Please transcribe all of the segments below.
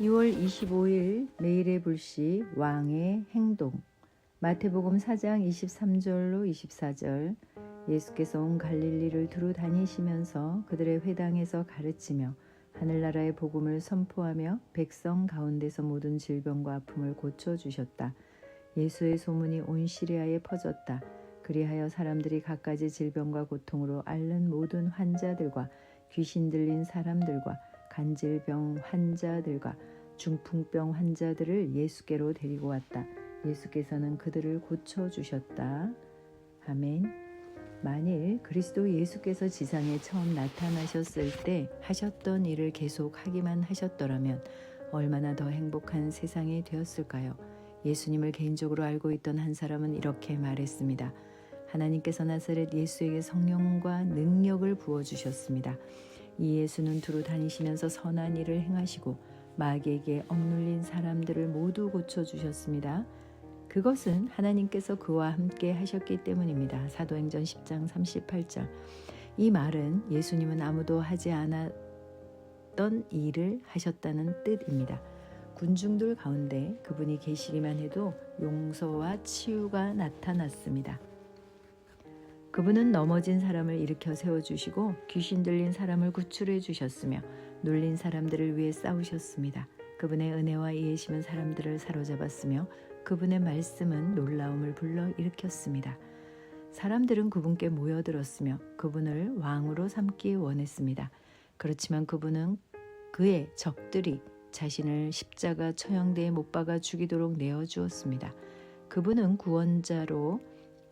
2월 25일 매일의 불시 왕의 행동 마태복음 4장 23절로 24절 예수께서 온 갈릴리를 두루 다니시면서 그들의 회당에서 가르치며 하늘나라의 복음을 선포하며 백성 가운데서 모든 질병과 아픔을 고쳐 주셨다. 예수의 소문이 온 시리아에 퍼졌다. 그리하여 사람들이 갖가지 질병과 고통으로 앓는 모든 환자들과 귀신 들린 사람들과 간질병 환자들과 중풍병 환자들을 예수께로 데리고 왔다. 예수께서는 그들을 고쳐 주셨다. 아멘. 만일 그리스도 예수께서 지상에 처음 나타나셨을 때 하셨던 일을 계속 하기만 하셨더라면 얼마나 더 행복한 세상이 되었을까요? 예수님을 개인적으로 알고 있던 한 사람은 이렇게 말했습니다. 하나님께서 나사렛 예수에게 성령과 능력을 부어 주셨습니다. 이 예수는 두루 다니시면서 선한 일을 행하시고 마귀에게 억눌린 사람들을 모두 고쳐 주셨습니다. 그것은 하나님께서 그와 함께 하셨기 때문입니다. 사도행전 10장 38절. 이 말은 예수님은 아무도 하지 않았던 일을 하셨다는 뜻입니다. 군중들 가운데 그분이 계시기만 해도 용서와 치유가 나타났습니다. 그분은 넘어진 사람을 일으켜 세워주시고 귀신 들린 사람을 구출해 주셨으며 눌린 사람들을 위해 싸우셨습니다. 그분의 은혜와 이해심은 사람들을 사로잡았으며 그분의 말씀은 놀라움을 불러 일으켰습니다. 사람들은 그분께 모여들었으며 그분을 왕으로 삼기 원했습니다. 그렇지만 그분은 그의 적들이 자신을 십자가 처형대에 못 박아 죽이도록 내어 주었습니다. 그분은 구원자로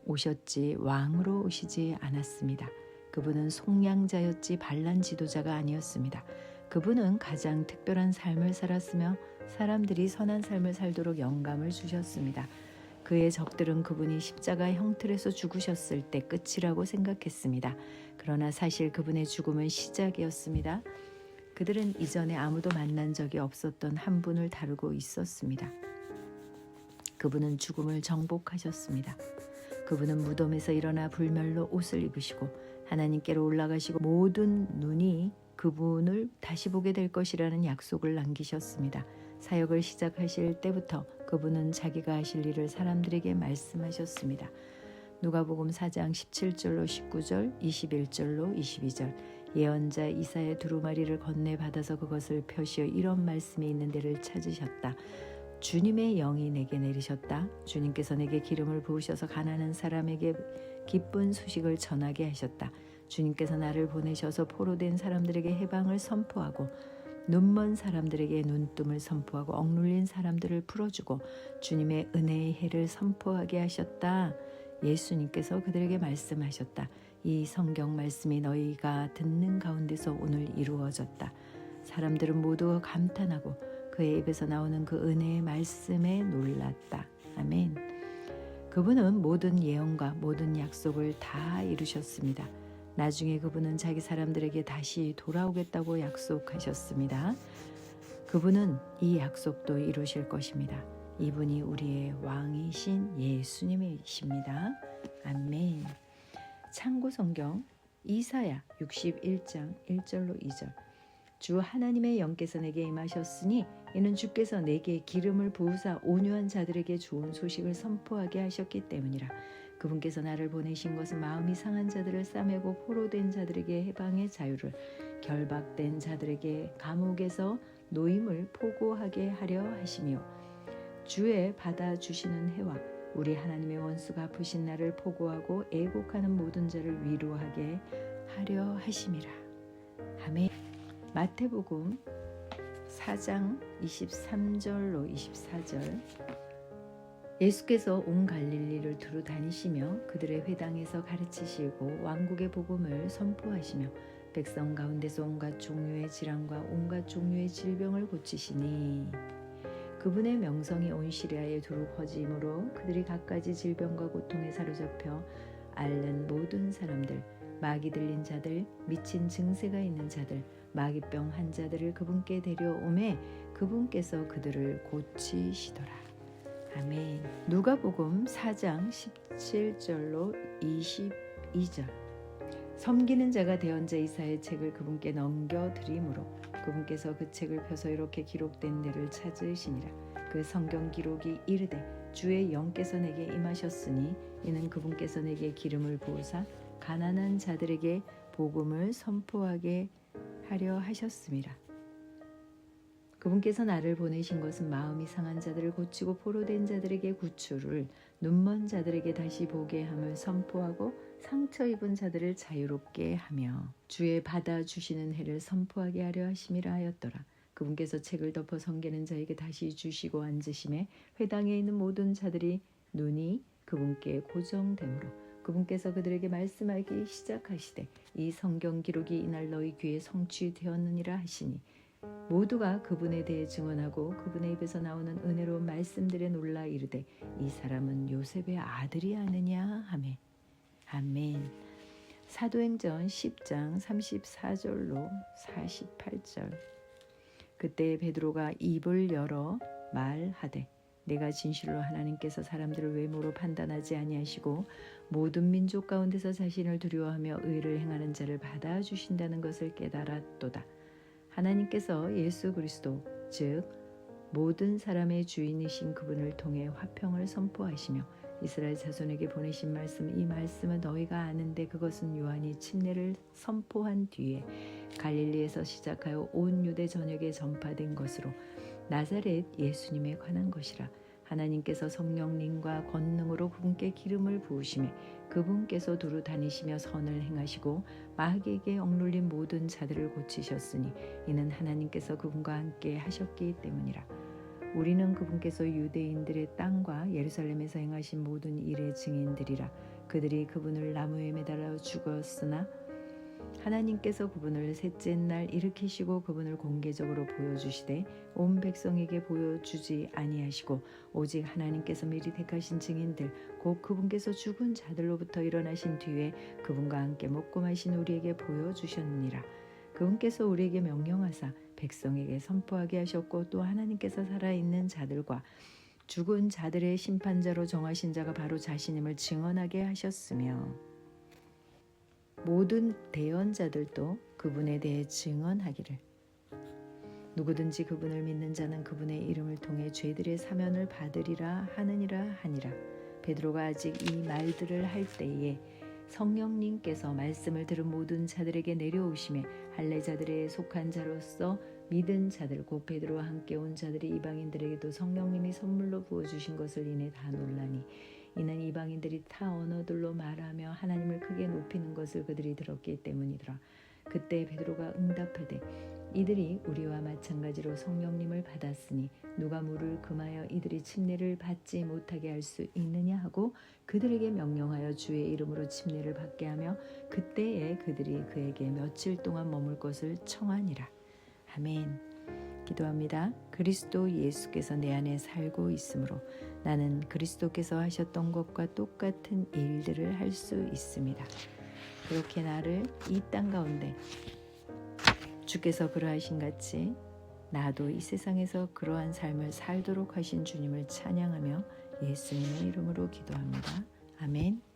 오셨지 왕으로 오시지 않았습니다. 그분은 속량자였지 반란 지도자가 아니었습니다. 그분은 가장 특별한 삶을 살았으며 사람들이 선한 삶을 살도록 영감을 주셨습니다. 그의 적들은 그분이 십자가 형틀에서 죽으셨을 때 끝이라고 생각했습니다. 그러나 사실 그분의 죽음은 시작이었습니다. 그들은 이전에 아무도 만난 적이 없었던 한 분을 다루고 있었습니다. 그분은 죽음을 정복하셨습니다. 그분은 무덤에서 일어나 불멸로 옷을 입으시고 하나님께로 올라가시고 모든 눈이 그분을 다시 보게 될 것이라는 약속을 남기셨습니다. 사역을 시작하실 때부터 그분은 자기가 하실 일을 사람들에게 말씀하셨습니다. 누가복음 4장 17절로 19절, 21절로 22절 예언자 이사의 두루마리를 건네 받아서 그것을 표시어 이런 말씀이 있는 데를 찾으셨다. 주님의 영이 내게 내리셨다. 주님께서 내게 기름을 부으셔서 가난한 사람에게 기쁜 소식을 전하게 하셨다. 주님께서 나를 보내셔서 포로된 사람들에게 해방을 선포하고 눈먼 사람들에게 눈뜸을 선포하고 억눌린 사람들을 풀어주고 주님의 은혜의 해를 선포하게 하셨다. 예수님께서 그들에게 말씀하셨다. 이 성경 말씀이 너희가 듣는 가운데서 오늘 이루어졌다. 사람들은 모두 감탄하고 그의 입에서 나오는 그 은혜의 말씀에 놀랐다. 아멘. 그분은 모든 예언과 모든 약속을 다 이루셨습니다. 나중에 그분은 자기 사람들에게 다시 돌아오겠다고 약속하셨습니다. 그분은 이 약속도 이루실 것입니다. 이분이 우리의 왕이신 예수님이십니다. 아멘. 참고 성경 이사야 61장 1절로 2절. 주 하나님의 영께서 내게 임하셨으니 이는 주께서 내게 기름을 부으사 온유한 자들에게 좋은 소식을 선포하게 하셨기 때문이라. 그분께서 나를 보내신 것은 마음이 상한 자들을 싸매고 포로된 자들에게 해방의 자유를 결박된 자들에게 감옥에서 노임을 포고하게 하려 하시며 주의 받아 주시는 해와 우리 하나님의 원수가 아프신 나를 포고하고 애곡하는 모든 자를 위로하게 하려 하심이라. 아멘. 마태복음 4장 23절로 24절 예수께서 온 갈릴리를 두루 다니시며 그들의 회당에서 가르치시고 왕국의 복음을 선포하시며 백성 가운데서 온갖 종류의 질환과 온갖 종류의 질병을 고치시니 그분의 명성이 온 시리아에 두루 퍼짐으로 그들이 갖가지 질병과 고통에 사로잡혀 앓는 모든 사람들 마귀 들린 자들 미친 증세가 있는 자들 마귀병 환자들을 그분께 데려오매 그분께서 그들을 고치시더라. 아멘. 누가복음 4장 17절로 22절. 섬기는 자가 대언자 이사의 책을 그분께 넘겨 드림으로 그분께서 그 책을 펴서 이렇게 기록된 데를 찾으시니라 그 성경 기록이 이르되 주의 영께서 내게 임하셨으니 이는 그분께서 내게 기름을 부으사 가난한 자들에게 복음을 선포하게 하려 하셨습니다. 그분께서 나를 보내신 것은 마음이 상한 자들을 고치고 포로된 자들에게 구출을 눈먼 자들에게 다시 보게 함을 선포하고 상처 입은 자들을 자유롭게 하며 주의 받아 주시는 해를 선포하게 하려 하심이라 하였더라. 그분께서 책을 덮어 성기는 자에게 다시 주시고 앉으심에 회당에 있는 모든 자들이 눈이 그분께 고정되므로 그분께서 그들에게 말씀하기 시작하시되 이 성경 기록이 이날 너희 귀에 성취되었느니라 하시니 모두가 그분에 대해 증언하고 그분의 입에서 나오는 은혜로운 말씀들에 놀라 이르되 이 사람은 요셉의 아들이 아느냐 하매 아멘. 사도행전 10장 34절로 48절. 그때 베드로가 입을 열어 말하되 내가 진실로 하나님께서 사람들을 외모로 판단하지 아니하시고 모든 민족 가운데서 자신을 두려워하며 의를 행하는 자를 받아 주신다는 것을 깨달았도다. 하나님께서 예수 그리스도 즉 모든 사람의 주인이신 그분을 통해 화평을 선포하시며 이스라엘 자손에게 보내신 말씀 이 말씀은 너희가 아는데 그것은 요한이 침례를 선포한 뒤에 갈릴리에서 시작하여 온 유대 전역에 전파된 것으로 나사렛 예수님에 관한 것이라 하나님께서 성령님과 권능으로 그분께 기름을 부으심에 그분께서 두루 다니시며 선을 행하시고 마귀에게 억눌린 모든 자들을 고치셨으니 이는 하나님께서 그분과 함께 하셨기 때문이라. 우리는 그분께서 유대인들의 땅과 예루살렘에서 행하신 모든 일의 증인들이라. 그들이 그분을 나무에 매달아 죽었으나 하나님께서 그분을 셋째 날 일으키시고 그분을 공개적으로 보여주시되 온 백성에게 보여주지 아니하시고 오직 하나님께서 미리 택하신 증인들 곧 그분께서 죽은 자들로부터 일어나신 뒤에 그분과 함께 먹고 마신 우리에게 보여주셨느니라. 그분께서 우리에게 명령하사 백성에게 선포하게 하셨고 또 하나님께서 살아있는 자들과 죽은 자들의 심판자로 정하신 자가 바로 자신임을 증언하게 하셨으며 모든 대언자들도 그분에 대해 증언하기를. 누구든지 그분을 믿는 자는 그분의 이름을 통해 죄들의 사면을 받으리라 하느니라 하니라. 베드로가 아직 이 말들을 할 때에 성령님께서 말씀을 들은 모든 자들에게 내려오심에 할례자들에 속한 자로서 믿은 자들 곧 베드로와 함께 온 자들이 이방인들에게도 성령님이 선물로 부어 주신 것을 인해 다 놀라니 이는 이방인들이 타 언어들로 말하며 하나님을 크게 높이는 것을 그들이 들었기 때문이더라. 그때 베드로가 응답하되 이들이 우리와 마찬가지로 성령님을 받았으니 누가 물을 금하여 이들이 침례를 받지 못하게 할 수 있느냐 하고 그들에게 명령하여 주의 이름으로 침례를 받게 하며 그때에 그들이 그에게 며칠 동안 머물 것을 청하니라. 아멘. 기도합니다. 그리스도 예수께서 내 안에 살고 있으므로 나는 그리스도께서 하셨던 것과 똑같은 일들을 할 수 있습니다. 그렇게 나를 이 땅 가운데 주께서 그러하신 같이 나도 이 세상에서 그러한 삶을 살도록 하신 주님을 찬양하며 예수님의 이름으로 기도합니다. 아멘.